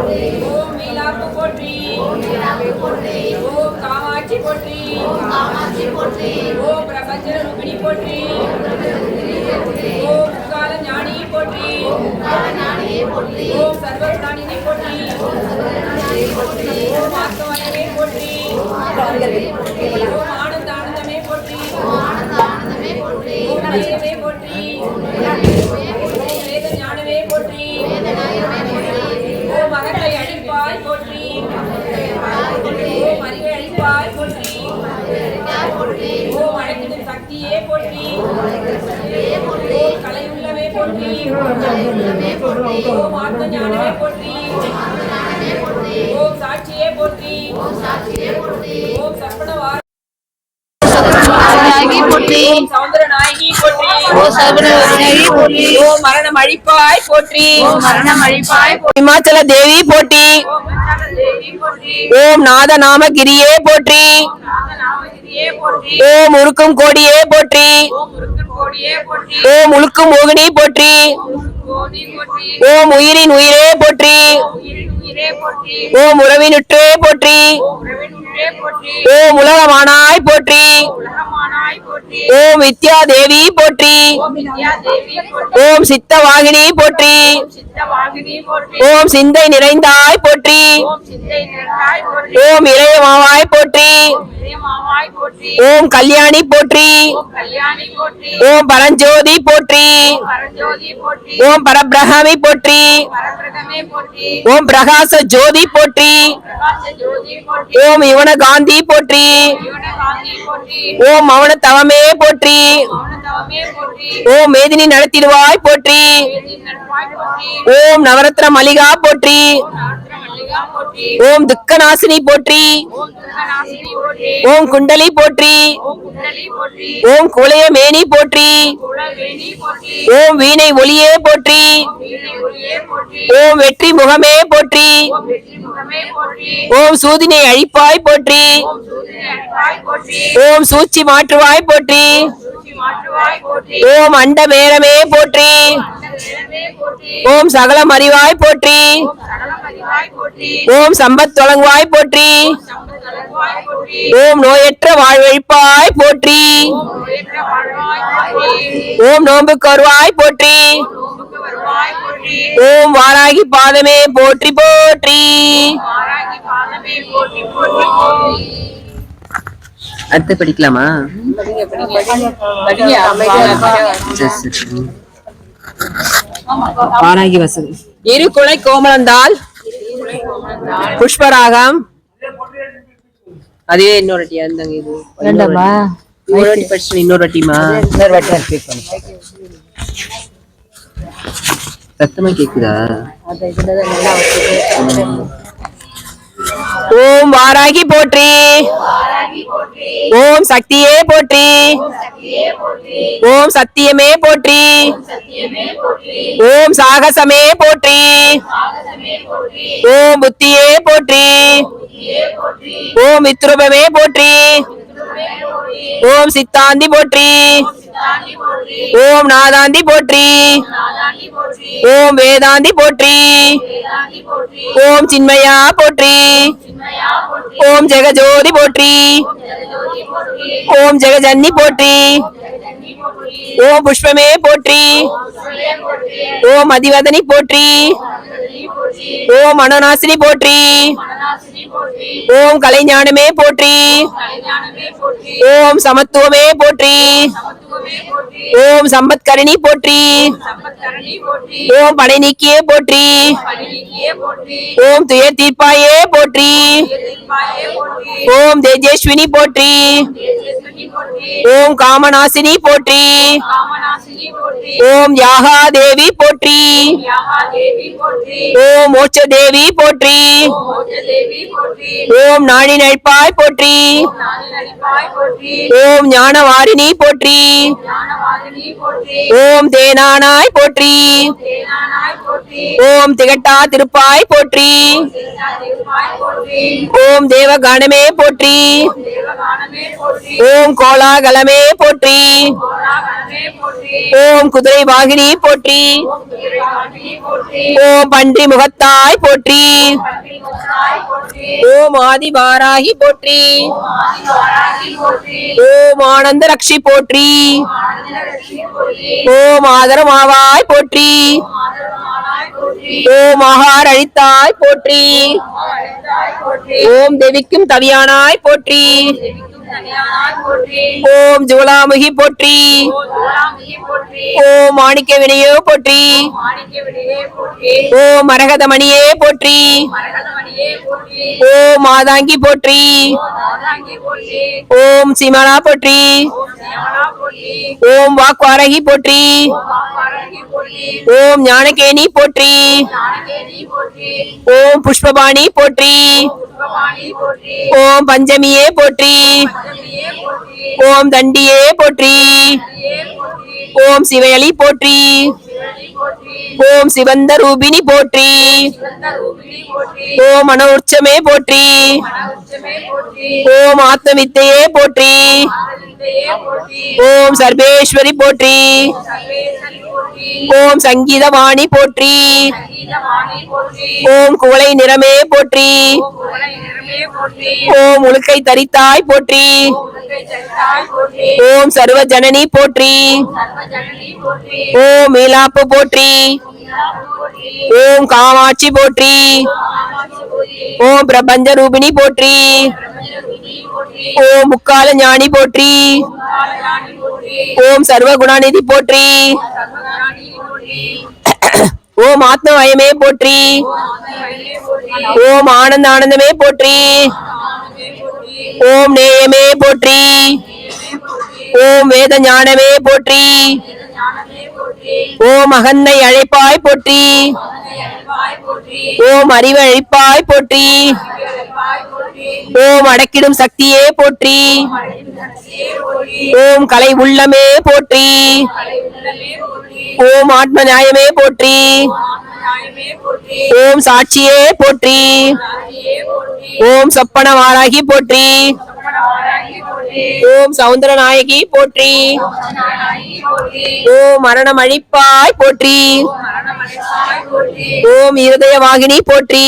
ஓம் மீனாப்பு போற்றி. ஓம் காமாட்சி போற்றி. ஓம் பிரபஞ்ச ரூபிணி போற்றி. ஓம் முக்கால ஞானி போற்றி. ஓம் சர்வபிராணினி போற்றி. ஓம் ஆத்மவயமே போற்றி. ஓம் ஆனந்த ஆனந்தமே போற்றி. ஓம் வேதமே போற்றி ஓம் வேத ஞானமே போற்றி ஓம் அகத்தை அழிப்பாய் போற்றி ஓம் அறிவை அழிப்பாய் போற்றி ஓம் அழைத்திடும் சக்தியே போற்றி ஓம் கலையுள்ளவே போற்றி ஓம் போற்றி ஓம் சாட்சியே போற்றி ஓம் சப்பனவார நாயகி போற்றி ஓம் சௌந்தர நாயகி போற்றி ஓ சர்வநாயகி போற்றி ஓம் மரணம் அழிப்பாய் போற்றி ஓ மரணம் அழிப்பாய் போற்றி இமாச்சல தேவி போற்றி ஓம் நாத நாம கிரியே போற்றி நாமகிரியே போற்றி. ஓம் உருக்கும் கோடியே போற்றி. ஓம் உழுக்கும் மோகினி போற்றி. ஓம் உயிரின் உயிரே போற்றி. ஓம் உறவினுற்றே போற்றி. ஓம் உலகமானாய் போற்றி ஓம் வித்யா தேவி போற்றி ஓம் சித்த வாகினி போற்றி ஓம் சிந்தை நிறைந்தாய் போற்றி ஓம் இறையமாவாய் போற்றி ஓம் கல்யாணி போற்றி ஓம் பரஞ்சோதி போற்றி ஓம் பரபிரகமி போற்றி ஓம் பிரகாச ஜோதி போற்றி பிரகாச ஜோதி போற்றி ஓம் யுவன ஞான காந்தி போற்றி. ஓ மௌன தவமே போற்றி. ஓ மேதினி நடத்திடுவாய் போற்றி. ஓம் நவரத்ன மலிகா போற்றி. ஓம் துக்கநாசினி போற்றி. ஓம் போற்றி ஓம் குண்டலி போற்றி. ஓம் குலைய குளைய மேனி போற்றி. ஓம் வீணை ஒளியே போற்றி. ஓம் வெற்றி முகமே போற்றி. ஓம் சூதினை அழிப்பாய் போற்றி. ஓம் சூச்சி சூழ்ச்சி மாற்றுவாய் போற்றி. ஓம் அண்ட மேரமே போற்றி ஓம் சகலம் அறிவாய் போற்றி ஓம் சம்பத் தொடங்குவாய் போற்றி ஓம் நோயற்ற வாழ்வழிப்பாய் போற்றி ஓம் உயர்ந்த வாழ்வாய் போற்றி ஓம் வாராகி பாதமே போற்றி போற்றி ஆராய்ச்சி பாதமே போற்றி போற்றி போற்றி அடுத்து படிக்கலாமா சரி, சரி. வாராகி வசதி. இரு குலை கோமலந்தால் புஷ்பராகம். அதுவே இன்னொரு வாட்டி இருந்தாங்க இது. இன்னொரு வாட்டி படிச்சு இன்னொரு வாட்டிமா சத்தமா கேக்குதா? ஓம் வாராகி போற்றி. ஓம் சக்தியே போற்றி. ஓம் சத்தியமே போற்றி. ஓம் சாகசமே போற்றி. ஓம் புத்தியே போற்றி. ஓம் மித்ருபமே போற்றி. ஓம் சித்தாந்தி போற்றி. ஓம் நாதாந்தி போற்றி. ஓம் வேதாந்தி போற்றி. ஓம் சின்மயா போற்றி. ஓம் ஜெக ஜோதி போற்றி. ஓம் ஜெக ஜன்னி போற்றி. ஓம் புஷ்பமே போற்றி. ஓம் அதிவதனி போற்றி. ஓம் மனோநாசினி போற்றி. ஓம் கலைஞானமே போற்றி. ஓம் சமத்துவமே போற்றி. ஓம் சம்பத்கரணி போற்றி. ஓம் படை நீக்கியே போற்றி. ஓம் துய தீர்ப்பாயே போற்றி. ஓம் தேஜேஸ்வினி போற்றி. ஓம் காமநாசினி போற்றி. ஓம் யாகா தேவி போற்றி. ஓம் மோட்ச தேவி போற்றி. ஓம் நாடி நழிப்பாய் போற்றி. ஓம் ஞானவாரிணி போற்றி. ஓம் தேனானாய் போற்றி ஓம் திகட்டா திருப்பாய் போற்றி ஓம் தேவகானமே போற்றி ஓம் கோலாகலமே போற்றி ஓம் குதிரை வாகினி போற்றி ஓம் பன்றி முகத்தாய் போற்றி ஓம் ஆதி வாராகி போற்றி ஓம் ஆனந்த ரக்ஷி போற்றி ஓம் ஆதரமாவாய் போற்றி. ஓம் ஆகார் அழித்தாய் போற்றி. ஓம் தேவிக்கும் தவியானாய் போற்றி. ஓம் ஜுவலாமுகி போற்றி ஓம் மாணிக்க வினையோ போற்றி ஓம் மரகதமணியே போற்றி ஓம் மாதாங்கி போற்றி ஓம் சிமலா போற்றி ஓம் வாக்வாரகி போற்றி ஓம் ஞானகேணி போற்றி ஓம் புஷ்பபாணி போற்றி ஓம் பஞ்சமியே போற்றி. ஓம் தண்டியே போற்றி. ஓம் சிவயலி போற்றி. ஓம் சிவந்த ரூபினி போற்றி. ஓம் மன உற்சமே போற்றி. ஓம் ஆத்மவித்தையே போற்றி. ஓம் சர்வேஸ்வரி போற்றி. ஓம் சங்கீதவாணி போற்றி. ஓம் குவளை நிறமே போற்றி. ஓம் உழுக்கை தரித்தாய் போற்றி. ஓம் சர்வ ஜனனி போற்றி. ஓம் மீலாப்பு போற்றி. ஓம் காமாட்சி போற்றி. ஓம் பிரபஞ்ச ரூபிணி போற்றி. ஓம் முக்கால ஞானி போற்றி. ஓம் சர்வ குணாநிதி போற்றி. ஓம் ஆத்மவயமே போற்றி. ஓம் ஆனந்த ஆனந்தமே போற்றி. ஓம் நேயமே போற்றி. ஓம் வேத ஞானமே போற்றி. ஓம் அகந்தை அழைப்பாய் போற்றி. ஓம் அறிவு அழைப்பாய் போற்றி. ஓம் அடக்கிடும் சக்தியே போற்றி. ஓம் கலை உள்ளமே போற்றி. ஓம் ஆத்ம நியாயமே போற்றி. ஓம் சாட்சியே போற்றி ஓம் சொப்பன வாராகி போற்றி ஓம் சவுந்தர நாயகி போற்றி ஓம் மரணம் அழிப்பாய் போற்றி ஓம் இருதய வாகினி போற்றி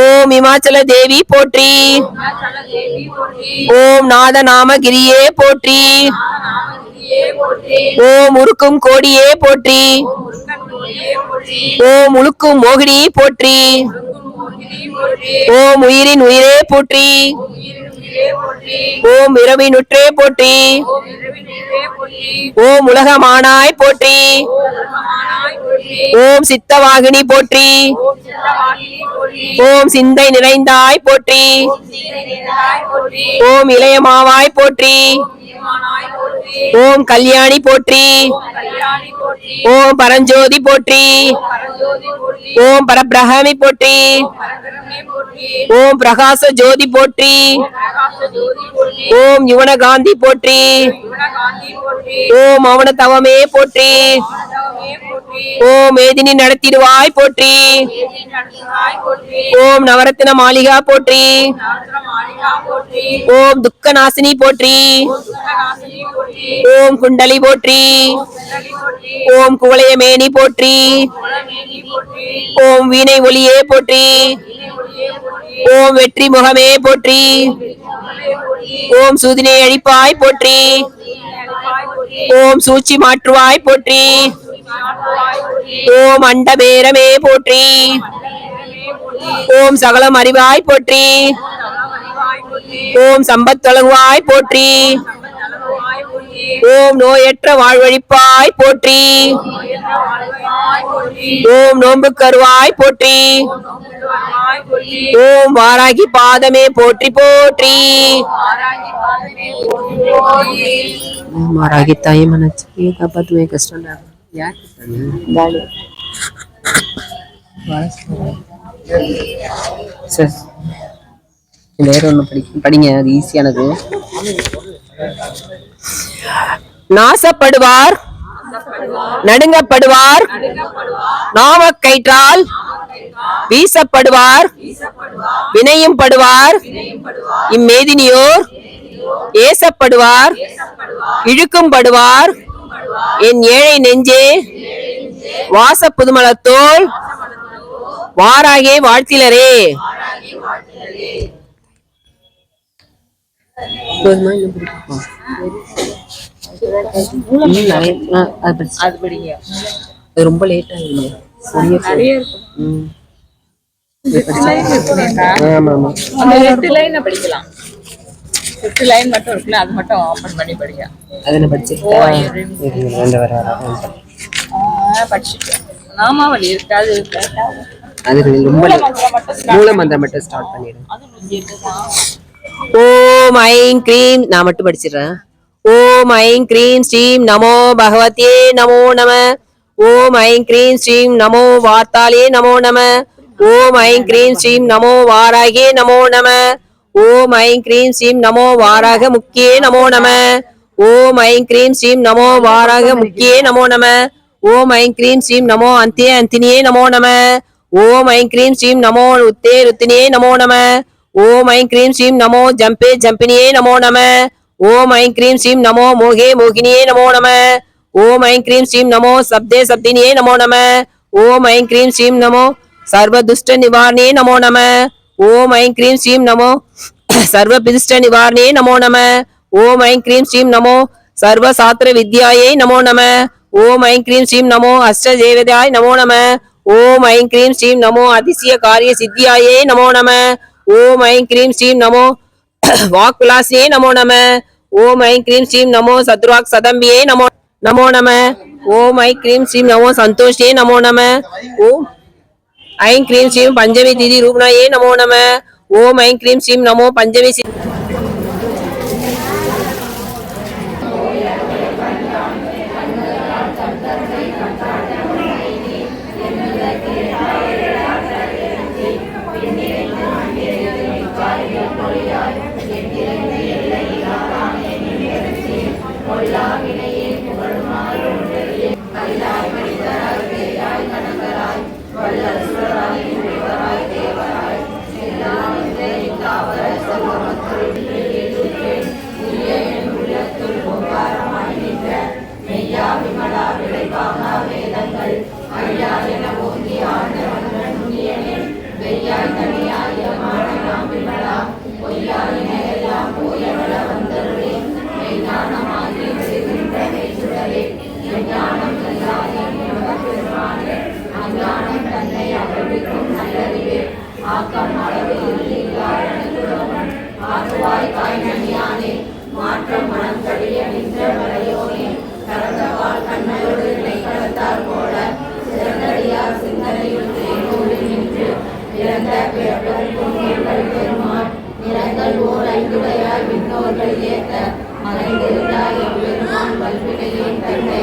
ஓம் இமாச்சல தேவி போற்றி ஓம் நாத நாமகிரியே போற்றி ஓம் உருக்கும் கோடியே போற்றி ஓம் உழுக்கும் மோகினி போற்றி. ஓம் உயிரின் உயிரே போற்றி. ஓம் இரவினுற்றே போற்றி. ஓம் உலகமானாய் போற்றி. ஓம் சித்தவாகினி போற்றி. ஓம் சிந்தை நிறைந்தாய் போற்றி. ஓம் இளையமாவாய் போற்றி. ஓம் கல்யாணி போற்றி. ஓம் பரஞ்சோதி போற்றி. ஓம் பரபிரகாமி போற்றி. ஓம் பிரகாச ஜோதி போற்றி. ஓம் யுவனகாந்தி போற்றி. ஓம் அவன தவமே போற்றி. ஓம் மேதினி நடத்திடுவாய் போற்றி. ஓம் நவரத்ன மாளிகா போற்றி. ஓம் துக்க நாசினி போற்றி. ஓம் குண்டலி போற்றி. ஓம் குவளைய மேனி போற்றி. ஓம் வீணை ஒளியே போற்றி. ஓம் வெற்றி முகமே போற்றி. ஓம் சூதினை அழிப்பாய் போற்றி. ஓம் சூழ்ச்சி மாற்றுவாய் போற்றி. ஓம் அண்டபேரமே போற்றி. ஓம் சகலம் அறிவாய் போற்றி. ஓம் சம்பத் தொழகுவாய் போற்றி. ஓம் நோயற்ற வாழ்வழிப்பாய் போற்றி. ஓம் நோன்பு கருவாய் போற்றி. ஓம் வாராகி பாதமே போற்றி போற்றி. வாராகி தாயே மனச்சு காப்பாத்துவே கஷ்டம் யார் சார். வேற ஒன்று படிக்க படிங்க. அது ஈஸியானது நாசப்படுவார் நடுங்கப்படுவார் நாமக்கயிற்றால் வீசப்படுவார் வினையும் படுவார் இம்மேதினியோர் ஏசப்படுவார் இழுக்கும் படுவார் என் ஏழை நெஞ்சே வாச புதுமலத்தோள் வாராகே வாழ்த்திலரே. போதுமா? இன்னும் அது படிங்க ரொம்ப லேட் ஆகுது நிறைய லைன் படிக்கலாம் எட்டு லைன் மட்டும் இருக்குல்ல அது மட்டும் ஓப்பன் பண்ணி படிங்க அது என்ன படிச்சிருக்கா நாமாவளி இருக்காது அது ரொம்ப late. மட்டும் மூல மந்திரம் மட்டும் ஸ்டார்ட் பண்ணிடு ஓம் ஐம் கிரீம் நான் மட்டும் படிச்சிடுறேன். ஓம் ஐம் கிரீம் ஸ்ரீம் நமோ பகவதே நமோ நம. ஓம் ஐம் கிரீம் ஸ்ரீம் நமோ வார்த்தாலே நமோ நம. ஓம் ஐம் கிரீம் ஸ்ரீம் நமோ வாராகே நமோ நம. ஓம் ஐம் கிரீம் ஸ்ரீம் நமோ வாராக முக்கியே நமோ நம. ஓம் ஐம் கிரீம் ஸ்ரீம் நமோ வாராக முக்கியே நமோ நம. ஓம் ஐம் கிரீம் ஸ்ரீம் நமோ அந்தியே அந்தினியே நமோ நம. ஓம் ஐம் கிரீம் ஸ்ரீம் நமோ உத்தே ருத்தினியே நமோ நம. ஓம் ஐம் கிரீம் ஸ்ரீம் நமோ ஜம்பே ஜம்பினியே நமோ நம. ஓம் ஐம் கிரீம் ஸ்ரீம் நமோ மோகே மோகினியே நமோ நம. ஓம் ஐம் கிரீம் ஸ்ரீம் நமோ சப்தே சப்தினியே நமோ நம. ஓம் ஐம் கிரீம் ஸ்ரீம் நமோ சர்வதுஷ்ட நிவாரணியே நமோ நம. ஓம் ஐம் கிரீம் ஸ்ரீம் நமோ சர்வ பிதிஷ்ட நிவாரணியே நமோ நம. ஓம் ஐம் கிரீம் ஸ்ரீம் நமோ சர்வ சாத்திர வித்யாயை நமோ நம. ஓம் ஐம் கிரீம் ஸ்ரீம் நமோ அஷ்ட தேவதாய் நமோ நம. ஓம் ஐம் கிரீம் ஸ்ரீம் நமோ அதிசய காரிய சித்தியாயே நமோ நம. ஓம் ஐம் கிரீம் ஸ்ரீம் நமோ வாக் விலாசியே நமோ நம. ஓம் ஐம் கிரீம் ஸ்ரீம் நமோ சத்ருவாக் சதம்பியே நமோ நமோ நம. ஓம் ஐம் கிரீம் ஸ்ரீம் நமோ சந்தோஷே நமோ நம. ஓம் ஐம் கிரீம் ஸ்ரீம் பஞ்சமி திதி ரூபனாயே நமோ நம. ஓம் ஐம் கிரீம் ஸ்ரீம் நமோ பஞ்சமி மாற்றம் மனம் கழிய நின்ற மலையோனே கலந்த பால் கண்ணையோடு கலத்தால் போல சிறந்தடியார் சிந்தனையுள் நின்று இறந்த பிறப்பதற்கும் எங்கள் பெருமான் நிறங்கள் ஓர் ஐந்துடையாய் விண்ணோர்கள் ஏற்ற மலைந்திருந்தாய் எம்பெருமான் வல்வினையின் தன்னை.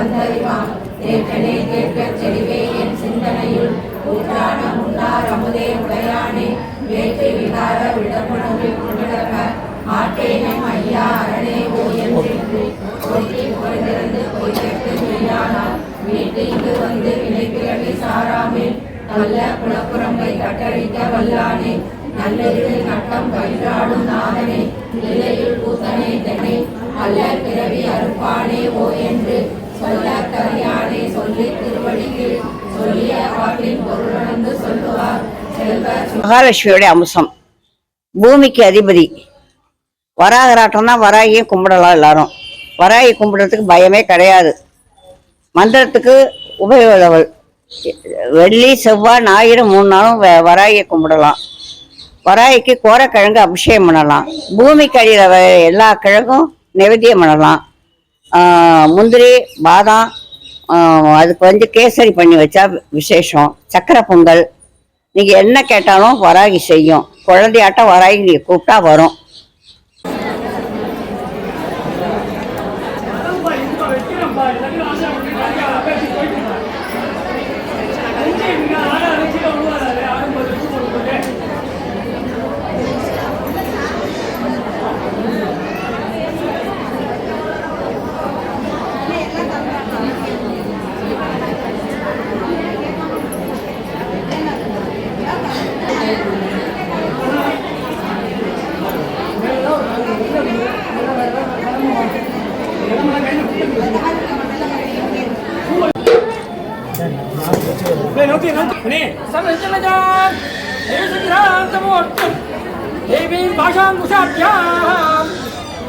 வந்தறிவான் வந்தறிவாம் தேற்றனே கேட்கச் செறிவே என் சிந்தனையுள் ஊற்றான முன்னார் அமுதே உடையானே வேற்றி விகார விடமுணவில் விளக்க மாட்டேனம் ஐயா அரணே ஓ என்று போற்றி புகழ்ந்திருந்து பொய்யற்கு மெய்யானால் வீட்டு இங்கு வந்து வினை பிறவி நல்ல குலப்புறம்பை கட்டழிக்க வல்லானே நல்லதில் நட்டம் பயிராடும் நாதனே நிலையில் பூத்தனே தெனை அல்ல பிறவி அறுப்பானே ஓ என்று சொல்ல கரியானே சொல்லி திருவடியில் சொல்லிய பாட்டின் பொருளுணர்ந்து சொல்லுவார். மகாலட்சுமியோட அம்சம். பூமிக்கு அதிபதி. வராகராட்டம்னா தான் கும்பிடலாம் எல்லாரும். வராகி கும்பிடுறதுக்கு பயமே கிடையாது. மந்திரத்துக்கு உபயோகவள் வெள்ளி செவ்வாய் ஞாயிறு மூணு நாளும் வ- வராகியை கும்பிடலாம். வராகிக்கு கோரக்கிழங்கு அபிஷேகம் பண்ணலாம். பூமிக்கு அடியில் வ- எல்லா கிழங்கும் நைவேத்தியம் பண்ணலாம். முந்திரி பாதாம் அதுக்கு வந்து கேசரி பண்ணி வச்சா விசேஷம். சக்கரை பொங்கல். நீங்கள் என்ன கேட்டாலும் வராகி செய்யும். குழந்தையாட்டம் வராகி நீங்கள் கூப்பிட்டா வரும்.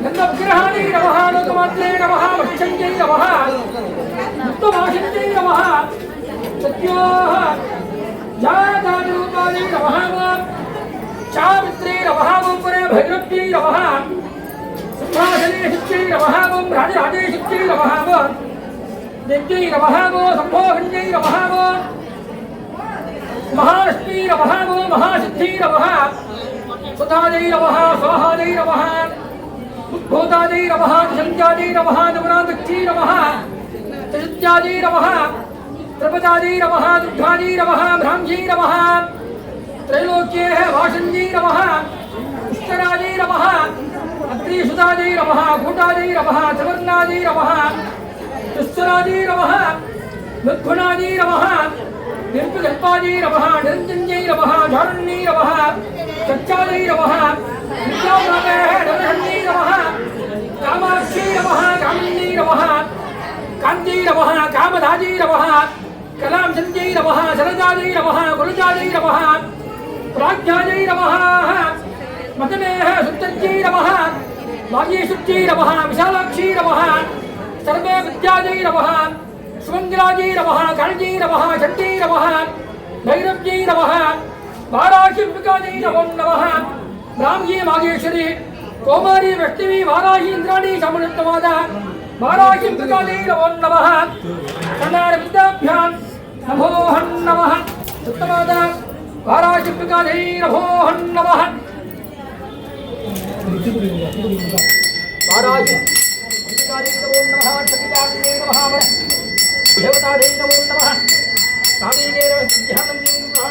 नमोहन्यै वहावो सौन्दर्यै वहावो भुवनेश्वरी जगाक्षत्यै वहावो एकराजक्षी वहावो एकरूपण्यै वहाः हिन्दुरूपण्यै वहावो हिन्दुरूपण्यै वहाः कल्याणामृताजन्यै वहावः नीलामुदे धरादे नमः परम नन्दविग्रहादे नमः लोकमात्रे नमः वक्षञ्जै नमः मुक्तभाषञ्जै नमः सत्योः जातादिरूपादे नमः चामित्रे नमः परे भैरव्यै नमः सिंहासनेशित्यै नमः राजराजेशित्यै नमः दिव्यै नमः सम्भोहन्यै नमः महालक्ष्मी नमः महासिद्धियै नमः सुधादै नमः स्वाहादै नमः गोदाजै नमः दशन्त्याजै नमः नवनादक्षी नमः चतुर्थ्याजै नमः त्रिपदाजै नमः दुग्धाजै नमः भ्रांजै नमः त्रैलोक्ये वाषञ्जै नमः पुष्कराजै नमः अत्रीसुताजै नमः घूटाजै नमः त्रिवर्णाजै नमः त्रिस्वराजै नमः निर्गुणाजै नमः निर्विकल्पाजै नमः निरञ्जन्यै नमः झारण्यै नमः चक्षाजै नमः కాంతీ నమ కామధాజీ నమ కళాంజీ నమ శరదాజీ నమ గురుజాజీ నమ ప్రాజ్ఞాజీ నమ మదనే సుత్తర్జీ నమ వాగీశుద్ధి నమ విశాలాక్షీ నమ సర్వే విద్యాజీ నమ సుమంగిరాజీ నమ కణజీ నమ షట్టీ నమ భైరవ్యై నమ వారాశింబికాజీ నమో నమ ಬ್ರಾಹ್ಮಿ ಮಾಗೇಶ್ವರಿ ಕೋಮಾರಿ ವೈಷ್ಣವಿ ವಾರಾಹಿ ಇಂದ್ರಾಣಿ ಸಮನ್ವಿತವಾದ ವಾರಾಹಿ ಮೃಗಾಲೇ ನಮೋ ನಮಃ ಕನ್ನಡ ವಿದ್ಯಾಭ್ಯಾಂ ನಮೋ ಹನ್ ನಮಃ ಉತ್ತಮವಾದ ವಾರಾಹಿ ಮೃಗಾಲೇ ನಮೋ ಹನ್ ನಮಃ ವಾರಾಹಿ ಮೃಗಾಲೇ ನಮೋ ನಮಃ ಕ್ಷತಿಕಾಲೇ ನಮಃ ದೇವತಾದೇ ನಮೋ ನಮಃ ಸ್ವಾಮೀ ಧ್ಯಾನಂದೇ ನಮಃ